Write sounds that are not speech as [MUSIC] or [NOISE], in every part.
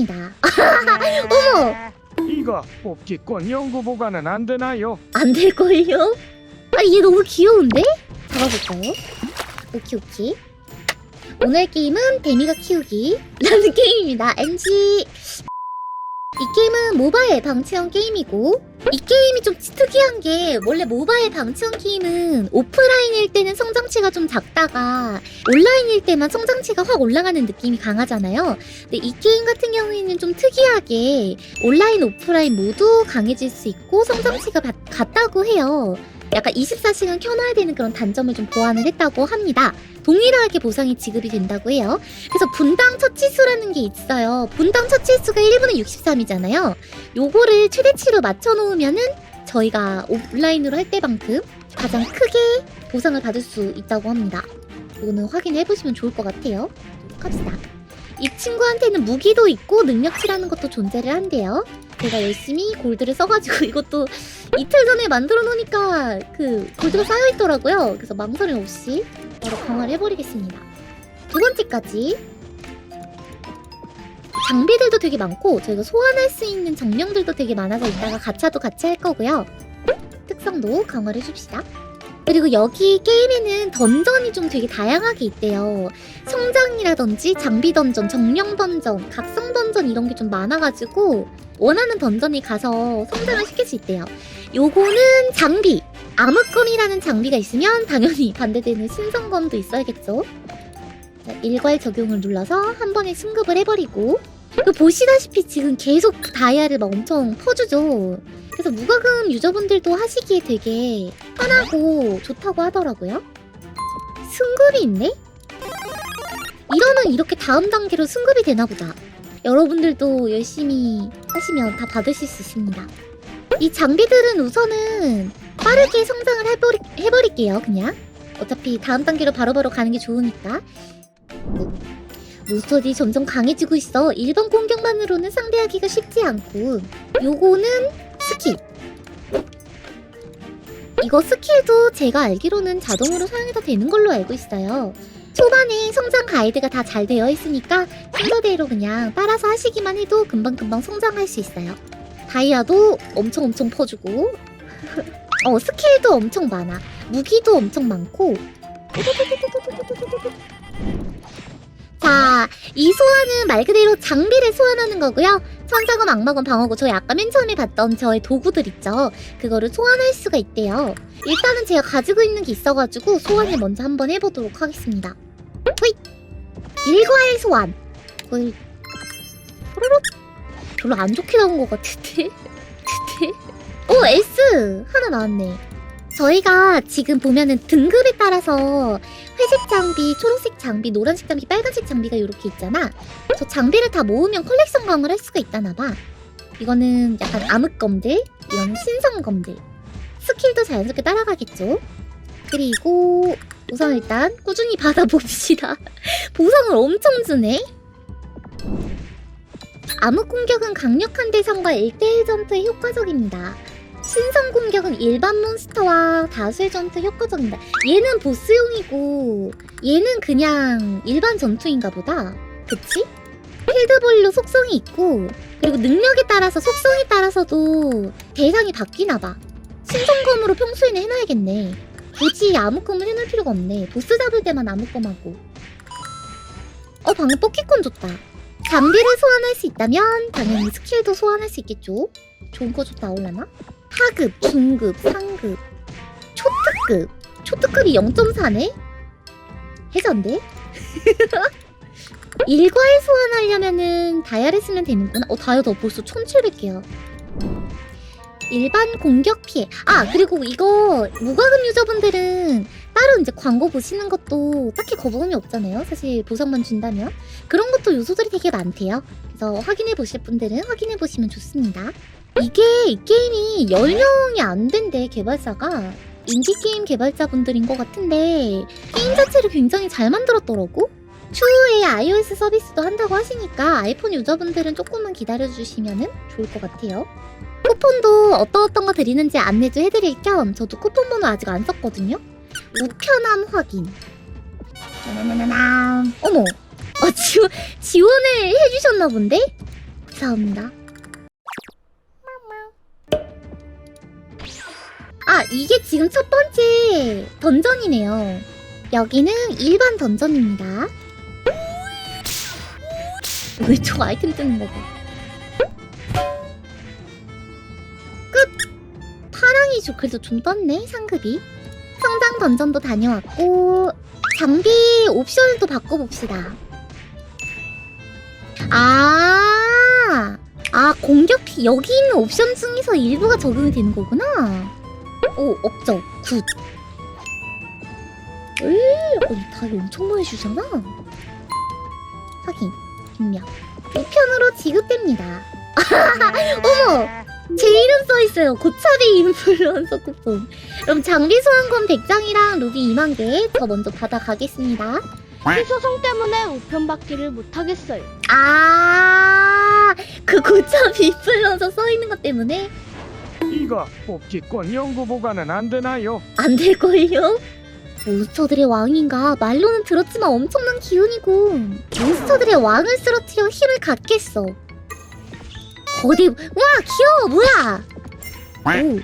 있습니다. [LAUGHS] 어머! 이거 뽑기권 연구 보관은 안 되나요? 안 될걸요? 아, 얘 너무 귀여운데? 잡아볼까요? 오키, 오키. 오늘 게임은 데미가 키우기 [LAUGHS] 라는 게임입니다. NG. 이 게임은 모바일 방치형 게임이고 이 게임이 좀 특이한 게 원래 모바일 방치형 게임은 오프라인일 때는 성장치가 좀 작다가 온라인일 때만 성장치가 확 올라가는 느낌이 강하잖아요. 근데 이 게임 같은 경우에는 좀 특이하게 온라인 오프라인 모두 강해질 수 있고 성장치가 바- 같다고 해요. 약간 24시간 켜놔야 되는 그런 단점을 좀 보완을 했다고 합니다. 동일하게 보상이 지급이 된다고 해요. 그래서 분당 처치수라는 게 있어요. 분당 처치수가 1분에 63이잖아요. 요거를 최대치로 맞춰놓으면은 저희가 온라인으로 할 때만큼 가장 크게 보상을 받을 수 있다고 합니다. 이거는 확인해 보시면 좋을 것 같아요. 갑시다. 이 친구한테는 무기도 있고 능력치라는 것도 존재를 한대요. 제가 열심히 골드를 써가지고 [LAUGHS] 이것도 이틀 전에 만들어 놓으니까 그 골드가 쌓여 있더라고요. 그래서 망설임 없이 바로 강화를 해버리겠습니다. 두 번째까지 장비들도 되게 많고 저희가 소환할 수 있는 정령들도 되게 많아서 이따가 가차도 같이 할 거고요. 특성도 강화를 해줍시다. 그리고 여기 게임에는 던전이 좀 되게 다양하게 있대요. 성장이라든지 장비 던전, 정령 던전, 각성 던전 이런 게 좀 많아가지고 원하는 던전이 가서 성장을 시킬 수 있대요. 요거는 장비. 암흑검이라는 장비가 있으면 당연히 [LAUGHS] 반대되는 신성검도 있어야겠죠. 자, 일괄 적용을 눌러서 한 번에 승급을 해버리고 그 보시다시피 지금 계속 다이아를 막 엄청 퍼주죠. 그래서 무과금 유저분들도 하시기에 되게 편하고 좋다고 하더라고요. 승급이 있네? 이러면 이렇게 다음 단계로 승급이 되나 보다. 여러분들도 열심히 하시면 다 받으실 수 있습니다. 이 장비들은 우선은 빠르게 성장을 해버리, 해버릴게요, 그냥. 어차피 다음 단계로 바로바로 가는 게 좋으니까. 뭐, 몬스터들이 점점 강해지고 있어. 일반 공격만으로는 상대하기가 쉽지 않고. 요거는 스킬. 이거 스킬도 제가 알기로는 자동으로 사용해도 되는 걸로 알고 있어요. 초반에 성장 가이드가 다 잘 되어 있으니까 순서대로 그냥 따라서 하시기만 해도 금방금방 성장할 수 있어요. 다이아도 엄청 엄청 퍼주고 어 스킬도 엄청 많아. 무기도 엄청 많고 자, 이 소환은 말 그대로 장비를 소환하는 거고요. 천사검, 악마검, 방어구 저희 아까 맨 처음에 봤던 저의 도구들 있죠. 그거를 소환할 수가 있대요. 일단은 제가 가지고 있는 게 있어가지고 소환을 먼저 한번 해보도록 하겠습니다. 호잇! 일괄 소환. 호잇. 호로록. 별로 안 좋게 나온 것? 같은데? 오 S 하나 나왔네. 저희가 지금 보면은 등급에 따라서 회색 장비, 초록색 장비, 노란색 장비, 빨간색 장비가 이렇게 있잖아. 저 장비를 다 모으면 컬렉션 강화를 할 수가 있다나 봐. 이거는 약간 암흑검들, 이런 신성검들. 스킬도 자연스럽게 따라가겠죠. 그리고 우선 일단 꾸준히 [LAUGHS] 받아봅시다. 보상을 엄청 주네. 암흑 공격은 강력한 대상과 1대1 전투에 효과적입니다. 신성 공격은 일반 몬스터와 다수의 전투에 효과적입니다. 얘는 보스용이고 얘는 그냥 일반 전투인가 보다. 그치? 필드볼로 속성이 있고 그리고 능력에 따라서 속성에 따라서도 대상이 바뀌나 봐. 신성검으로 평소에는 해놔야겠네. 굳이 암흑검을 해놓을 필요가 없네. 보스 잡을 때만 암흑검하고. 어 방금 뽑기권 줬다. 장비를 소환할 수 있다면 당연히 스킬도 소환할 수 있겠죠. 좋은 거 좀 나올라나? 하급, 중급, 상급, 초특급. 초특급이 0.4네? 해전데? [LAUGHS] 일괄 소환하려면은 다이아를 쓰면 되는구나. 어, 다이아 더 벌써 1700개야. 일반 공격 피해. 아, 그리고 이거 무과금 유저분들은 따로 이제 광고 보시는 것도 딱히 거부감이 없잖아요. 사실 보상만 준다면. 그런 것도 요소들이 되게 많대요. 그래서 확인해 보실 분들은 확인해 보시면 좋습니다. 이게 이 게임이 10명이 안 된대 개발사가 인디게임 개발자분들인 것 같은데 게임 자체를 굉장히 잘 만들었더라고 추후에 iOS 서비스도 한다고 하시니까 아이폰 유저분들은 조금만 기다려주시면 좋을 것 같아요 쿠폰도 어떤 어떤 거 드리는지 안내도 해드릴 겸 저도 쿠폰 번호 아직 안 썼거든요 우편함 확인. 어머 아, 지원, 지원을 해주셨나 본데? 감사합니다. 아, 이게 지금 첫 번째 던전이네요. 여기는 일반 던전입니다. 왜 저 아이템 뜨는 거고? 끝! 파랑이 좀 그래도 좀 떴네, 상급이. 성장 던전도 다녀왔고, 장비 옵션을 또 바꿔봅시다. 아, 아, 공격 피, 여기 있는 옵션 중에서 일부가 적용이 되는 거구나. 오, 업적, 굿. 으, 어, 다 엄청 많이 주잖아. 확인, 입력. 우편으로 지급됩니다. [LAUGHS] 어머! 제 이름 써 있어요. 고차비 인플루언서 쿠폰. 그럼 장비 소환권 100장이랑 루비 2만 개 저 먼저 받아가겠습니다. 희소성 때문에 우편 받기를 못하겠어요. 아, 그 고차비 인플루언서 써 있는 것 때문에 이거 뽑기권 연구 보관은 안 되나요? 안 될걸요? 몬스터들의 왕인가 말로는 들었지만 엄청난 기운이고 몬스터들의 왕을 쓰러뜨려 힘을 갖겠어 어디 와 귀여워 뭐야 오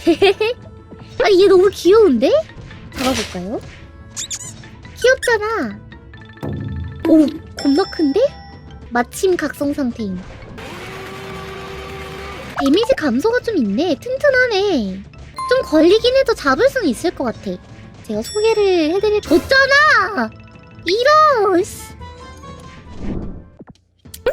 [LAUGHS] 아니 얘 너무 귀여운데? 잡아볼까요? 귀엽잖아 오 겁나 큰데? 마침 각성 상태임 데미지 감소가 좀 있네 튼튼하네 좀 걸리긴 해도 잡을 수는 있을 것 같아. 제가 소개를 해드릴 줬잖아. 이런. 씨.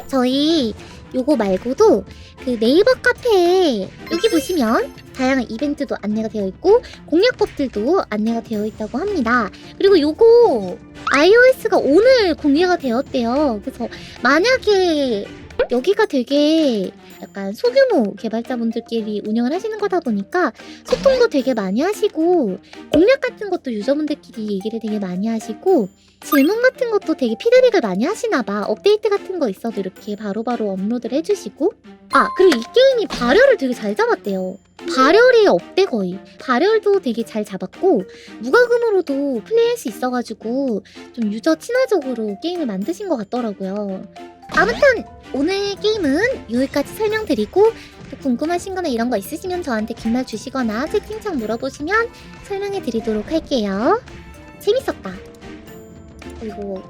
저희 요거 말고도 그 네이버 카페에 여기 보시면 다양한 이벤트도 안내가 되어 있고 공략법들도 안내가 되어 있다고 합니다. 그리고 요거 iOS가 오늘 공개가 되었대요. 그래서 만약에 여기가 되게 약간 소규모 개발자분들끼리 운영을 하시는 거다 보니까 소통도 되게 많이 하시고 공략 같은 것도 유저분들끼리 얘기를 되게 많이 하시고 질문 같은 것도 되게 피드백을 많이 하시나 봐. 업데이트 같은 거 있어도 이렇게 바로바로 업로드를 해주시고. 아 그리고 이 게임이 발열을 되게 잘 잡았대요. 발열이 없대 거의. 발열도 되게 잘 잡았고 무과금으로도 플레이할 수 있어가지고 좀 유저 친화적으로 게임을 만드신 것 같더라고요 아무튼 오늘 게임은 여기까지 설명드리고 또 궁금하신 거나 이런 거 있으시면 저한테 긴말 주시거나 채팅창 물어보시면 설명해 드리도록 할게요. 재밌었다. 어, 이거